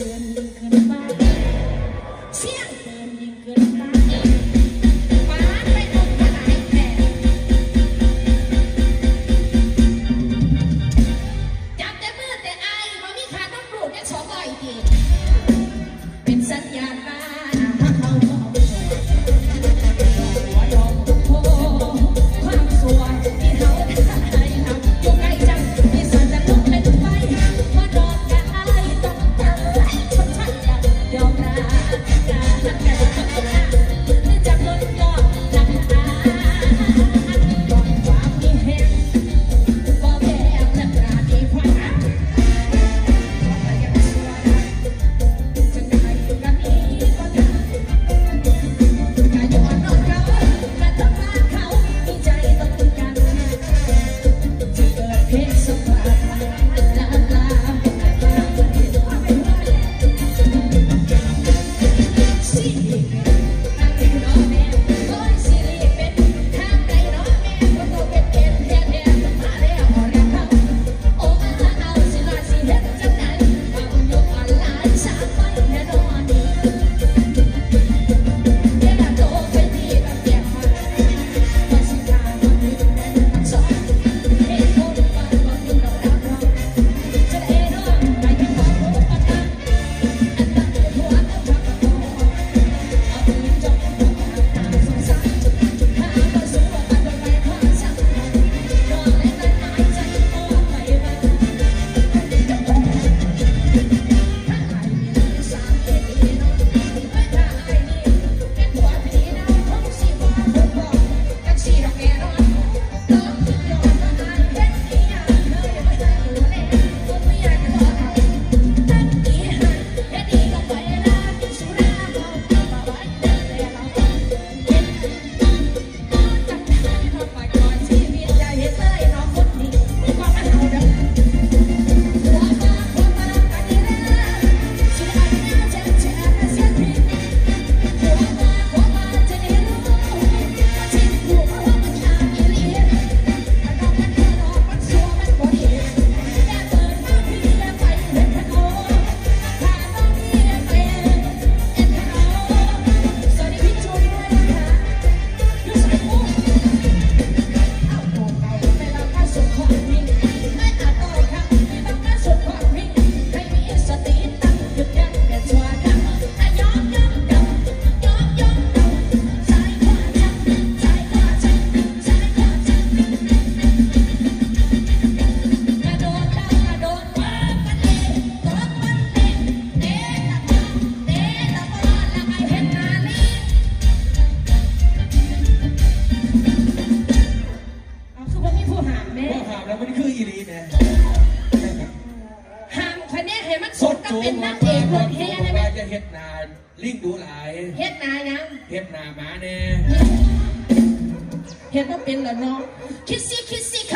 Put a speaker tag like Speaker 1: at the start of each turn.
Speaker 1: ตือนยิ่งขึ้นฟ้เสี
Speaker 2: ยงเตือนยิ่งขึ้นฟ้ฟ้าไปตกกระไดแจับแต่มือแต่ไอ้บ่มีขาต้องปลูกแค่สอใบดีเป็นสัญญาณมา ให้มันสดก็เป็นนางเอกรถแห่ได้ไหม
Speaker 3: ว่าจะเฮ็ดนาลิงดูหลาย
Speaker 2: เฮ็ดนายัง
Speaker 3: เฮ็ดนาหมาแน่
Speaker 2: เฮ็ดว่าเป็นเหรอเนาะคิดสิคิดสิค่ะคุ